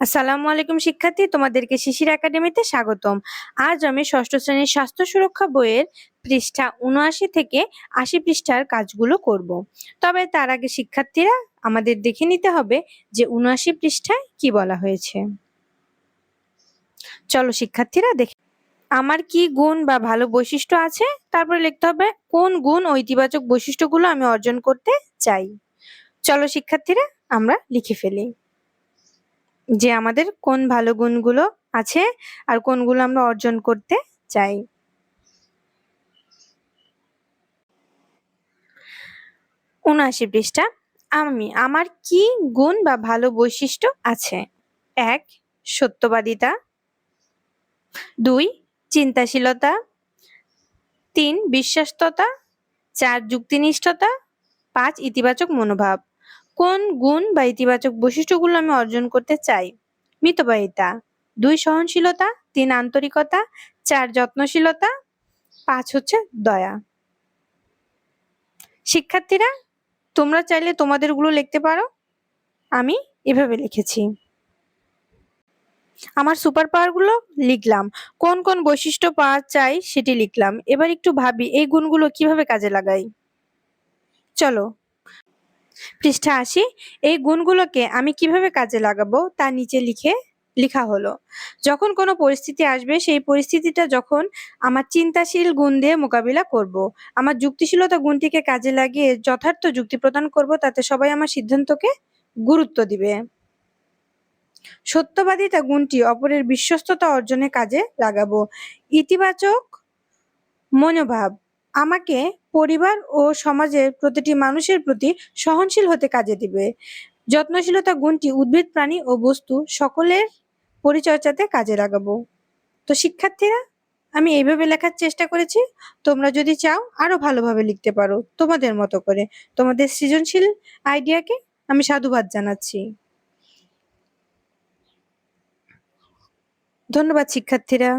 আসসালামু আলাইকুম শিক্ষার্থী, তোমাদেরকে শিশির একাডেমিতে স্বাগতম। আজ আমি ষষ্ঠ শ্রেণির স্বাস্থ্য সুরক্ষা বইয়ের পৃষ্ঠা উনআশি থেকে আশি পৃষ্ঠার কাজগুলো করব। তবে তার আগে শিক্ষার্থীরা, আমাদের দেখে নিতে হবে যে উনআশি পৃষ্ঠায় কি বলা হয়েছে। চলো শিক্ষার্থীরা দেখে আমার কি গুণ বা ভালো বৈশিষ্ট্য আছে? তারপরে লিখতে হবে কোন গুণ ও ইতিবাচক বৈশিষ্ট্যগুলো আমি অর্জন করতে চাই। চলো শিক্ষার্থীরা, আমরা লিখে ফেলি। যে আমাদের কোন ভালো গুণগুলো আছে আর কোনগুলো আমরা অর্জন করতে চাই। উনআশি পৃষ্ঠা, আমি, আমার কি গুণ বা ভালো বৈশিষ্ট্য আছে? এক, সত্যবাদিতা। দুই, চিন্তাশীলতা। তিন, বিশ্বাস্ততা। চার, যুক্তিনিষ্ঠতা। পাঁচ, ইতিবাচক মনোভাব। কোন গুণ বা ইতিবাচক বৈশিষ্ট্যগুলো আমি অর্জন করতে চাই? মিতব্যয়িতা, দুই সহনশীলতা, তিন আন্তরিকতা, চার যত্নশীলতা, পাঁচ হচ্ছে দয়া। শিক্ষার্থীরা, তোমরা চাইলে তোমাদেরগুলো লিখতে পারো। আমি এভাবে লিখেছি। আমার সুপার পাওয়ারগুলো লিখলাম। কোন কোন বৈশিষ্ট্য পাওয়া চাই সেটি লিখলাম। এবার একটু ভাবি, এই গুণগুলো কীভাবে কাজে লাগাই? চলো পৃষ্ঠা আসি এই গুণগুলোকে আমি কীভাবে কাজে লাগাবো তা নিচে লিখে লিখা হলো যখন কোনো পরিস্থিতি আসবে, সেই পরিস্থিতিটা যখন আমার চিন্তাশীল গুণ দিয়ে মোকাবিলা করব। আমার যুক্তিশীলতা গুণটিকে কাজে লাগিয়ে যথার্থ যুক্তি প্রদান করব, তাতে সবাই আমার সিদ্ধান্তকে গুরুত্ব দিবে সত্যবাদিতা গুণটি অপরের বিশ্বস্ততা অর্জনে কাজে লাগাবো ইতিবাচক মনোভাব আমাকে পরিবার ও সমাজের প্রতিটি মানুষের প্রতি সহনশীল হতে কাজে দিবে। যত্নশীলতা গুণটি উদ্ভিদ, প্রাণী ও বস্তু সকলের পরিচর্যাতে কাজে লাগাবো। তো শিক্ষার্থীরা, আমি এইভাবে লেখার চেষ্টা করেছি। তোমরা যদি চাও, আরও ভালোভাবে লিখতে পারো, তোমাদের মতো করে। তোমাদের সৃজনশীল আইডিয়াকে আমি সাধুবাদ জানাচ্ছি। ধন্যবাদ শিক্ষার্থীরা।